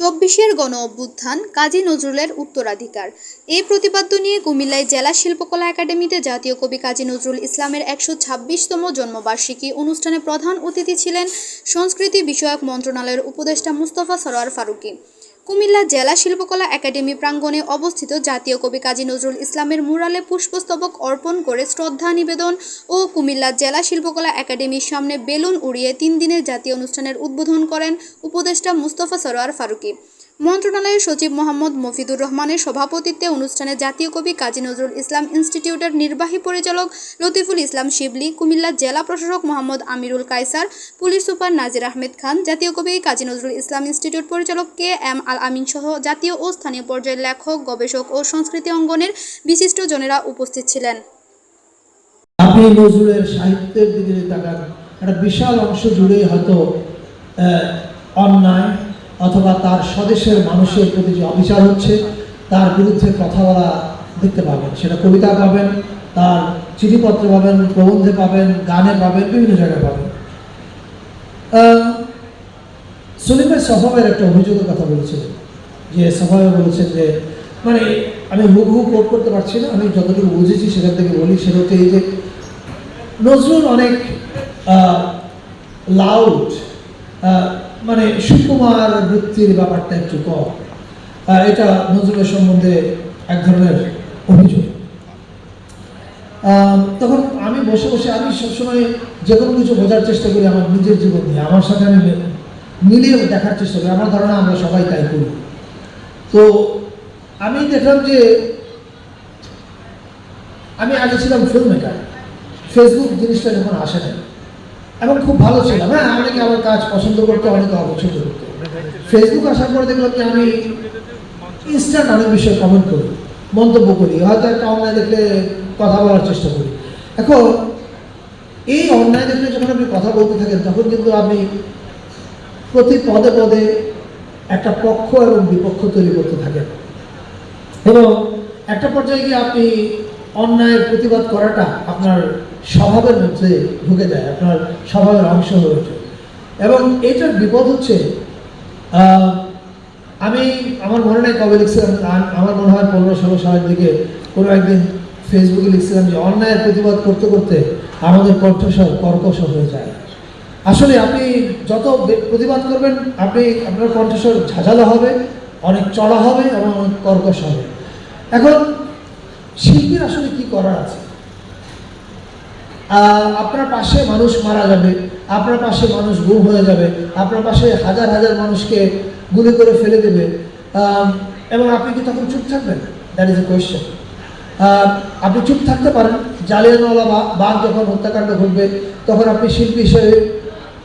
চব্বিশের গণ অভ্যুত্থান কাজী নজরুলের উত্তরাধিকার। এই প্রতিপাদ্য নিয়ে কুমিল্লায় জেলা শিল্পকলা একাডেমিতে জাতীয় কবি কাজী নজরুল ইসলামের একশো ছাব্বিশতম জন্মবার্ষিকী অনুষ্ঠানে প্রধান অতিথি ছিলেন সংস্কৃতি বিষয়ক মন্ত্রণালয়ের উপদেষ্টা মুস্তফা সরোয়ার ফারুকী। কুমিল্লা জেলা শিল্পকলা একাডেমি প্রাঙ্গণে অবস্থিত জাতীয় কবি কাজী নজরুল ইসলামের মুরালে পুষ্পস্তবক অর্পণ করে শ্রদ্ধা নিবেদন ও কুমিল্লা জেলা শিল্পকলা একাডেমির সামনে বেলুন উড়িয়ে তিন দিনের জাতীয় অনুষ্ঠানের উদ্বোধন করেন উপদেষ্টা মুস্তফা সরোয়ার ফারুকী। মন্ত্রণালয়ের সচিব মোহাম্মদ মফিদুর রহমানের সভাপতিত্বে অনুষ্ঠানে জাতীয় কবি কাজী নজরুল ইসলাম ইনস্টিটিউটের নির্বাহী পরিচালক লতিফুল ইসলাম শিবলি, কুমিল্লা জেলা প্রশাসক মোহাম্মদ আমিরুল কায়সার, পুলিশ সুপার নাজির আহমেদ খান, জাতীয় কবি কাজী নজরুল ইসলাম ইনস্টিটিউট পরিচালক কে এম আল আমিন সহ জাতীয় ও স্থানীয় পর্যায়ের লেখক, গবেষক ও সংস্কৃতি অঙ্গনের বিশিষ্ট জনেরা উপস্থিত ছিলেন। অন্যায় অথবা তার স্বদেশের মানুষের প্রতি যে অবিচার হচ্ছে তার বিরুদ্ধে কথা বলা দেখতে পাবেন। সেটা কবিতা পাবেন তার চিঠিপত্র পাবেন প্রবন্ধে পাবেন গানে পাবেন বিভিন্ন জায়গায় পাবেন। আহ, স্বভাবের একটা অভিযোগের কথা বলেছিলেন যে সফাবে বলেছেন যে মানে আমি হুবহু কোট করতে পারছি না আমি যতটুকু বুঝেছি সেখান থেকে বলি সেটা হচ্ছে এই যে নজরুল অনেক লাউড মানে সুকুমার বৃত্তির ব্যাপারটা একটু কম। এটা নজরুলের সম্বন্ধে এক ধরনের অভিযোগ। তখন আমি বসে বসে আমি সবসময় যে কোনো কিছু বোঝার চেষ্টা করি আমার নিজের জীবন নিয়ে, আমার সাথে আমি মিলিয়ে দেখার চেষ্টা করি। আমার ধারণা আমরা সবাই তাই করি। তো আমি দেখলাম যে আমি আগে ছিলাম ফিল্ম মেকার ফেসবুক জিনিসটা যখন আসে না এবং খুব ভালো ছিলাম হ্যাঁ অনেকে আমার কাজ পছন্দ করতে অনেকে অপছন্দ করতে। ফেসবুক আসার পরে দেখলাম যে আমি ইনস্ট্যান্ট অনেক বিষয়ে কমেন্ট করি, মন্তব্য করি, হয়তো একটা অন্যায় দেখলে কথা বলার চেষ্টা করি। এখন, এই অন্যায় দেখলে যখন আপনি কথা বলতে থাকেন, তখন কিন্তু আপনি প্রতি পদে পদে একটা পক্ষ এবং বিপক্ষ তৈরি করতে থাকেন। এবং একটা পর্যায়ে গিয়ে আপনি অন্যায়ের প্রতিবাদ করাটা আপনার স্বভাবের মধ্যে ঢুকে যায়, আপনার স্বভাবের অংশ হয়ে ওঠে। এবং এটার বিপদ হচ্ছে আমি, আমার মনে নেই কবে লিখছিলাম আমার মনে হয় পনেরো ষোলো সালের দিকে কোনো একদিন ফেসবুকে লিখছিলাম যে অন্যায়ের প্রতিবাদ করতে করতে আমাদের কণ্ঠস্বর কর্কশ হয়ে যায়। আসলে আপনি যত প্রতিবাদ করবেন, আপনি, আপনার কণ্ঠস্বর ঝাঁঝালো হবে, অনেক চড়া হবে এবং অনেক কর্কশ হবে। এখন, শিল্পীর আসলে কি করার আছে? আপনার পাশে মানুষ মারা যাবে, আপনার পাশে মানুষ গুম হয়ে যাবে, আপনার পাশে হাজার হাজার মানুষকে গুলি করে ফেলে দেবে। এবং আপনি কি তখন চুপ থাকবেন? দ্যাট ইজ এ কোয়েশ্চেন আপনি চুপ থাকতে পারেন। জালিয়ানওয়ালা বাঘ যখন হত্যাকাণ্ড ঘটবে, তখন আপনি শিল্পী হিসেবে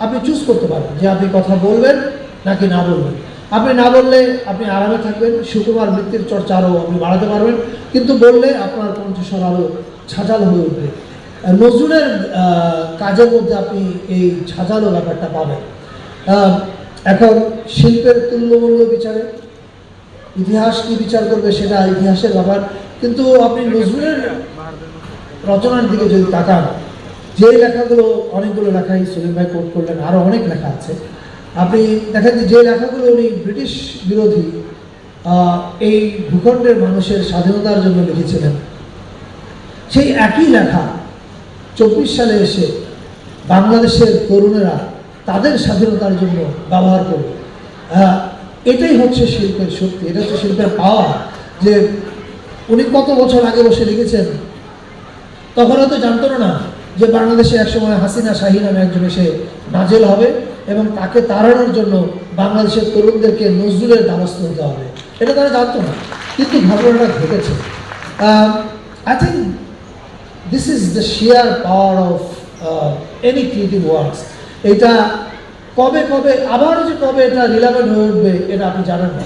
আপনি চুজ করতে পারেন যে আপনি কথা বলবেন নাকি না বলবেন। আপনি না বললে আপনি আরামে থাকবেন, সুকুমার বৃত্তির চর্চা আরও আপনি বাড়াতে পারবেন, কিন্তু বললে আপনার কণ্ঠস্বর আরও ছাজালো হয়ে উঠবে। নজরুলের কাজের মধ্যে আপনি এই ছাজালো ব্যাপারটা পাবেন। এখন শিল্পের তুল্যমূল্য বিচারে ইতিহাস কি বিচার করবে সেটা ইতিহাসের ব্যাপার, কিন্তু আপনি নজরুলের রচনার দিকে যদি তাকান, যে লেখাগুলো অনেকগুলো লেখাই সুলিম ভাই কোট করলেন আরও অনেক লেখা আছে। আপনি দেখেন যে লেখাগুলো উনি ব্রিটিশ বিরোধী এই ভূখণ্ডের মানুষের স্বাধীনতার জন্য লিখেছিলেন, সেই একই লেখা চব্বিশ সালে এসে বাংলাদেশের তরুণেরা তাদের স্বাধীনতার জন্য ব্যবহার করবে। আহ, এটাই হচ্ছে শিল্পের শক্তি এটা হচ্ছে শিল্পের পাওয়া যে উনি কত বছর আগে বসে লিখেছেন তখন হয়তো জানতো না যে বাংলাদেশে একসময় হাসিনা শাহী নামে একজন এসে নাজেল হবে এবং তাকে তাড়ানোর জন্য বাংলাদেশের তরুণদেরকে নজরুলের দ্বারস্থ হতে হবে। এটা তারা জানতো না কিন্তু ঘটনাটা ঘটেছে। I think this is the share power of any creative works এটা কবে কবে, আবার যে কবে এটা রিলেভেন্ট হয়ে উঠবে, এটা আপনি জানেন না।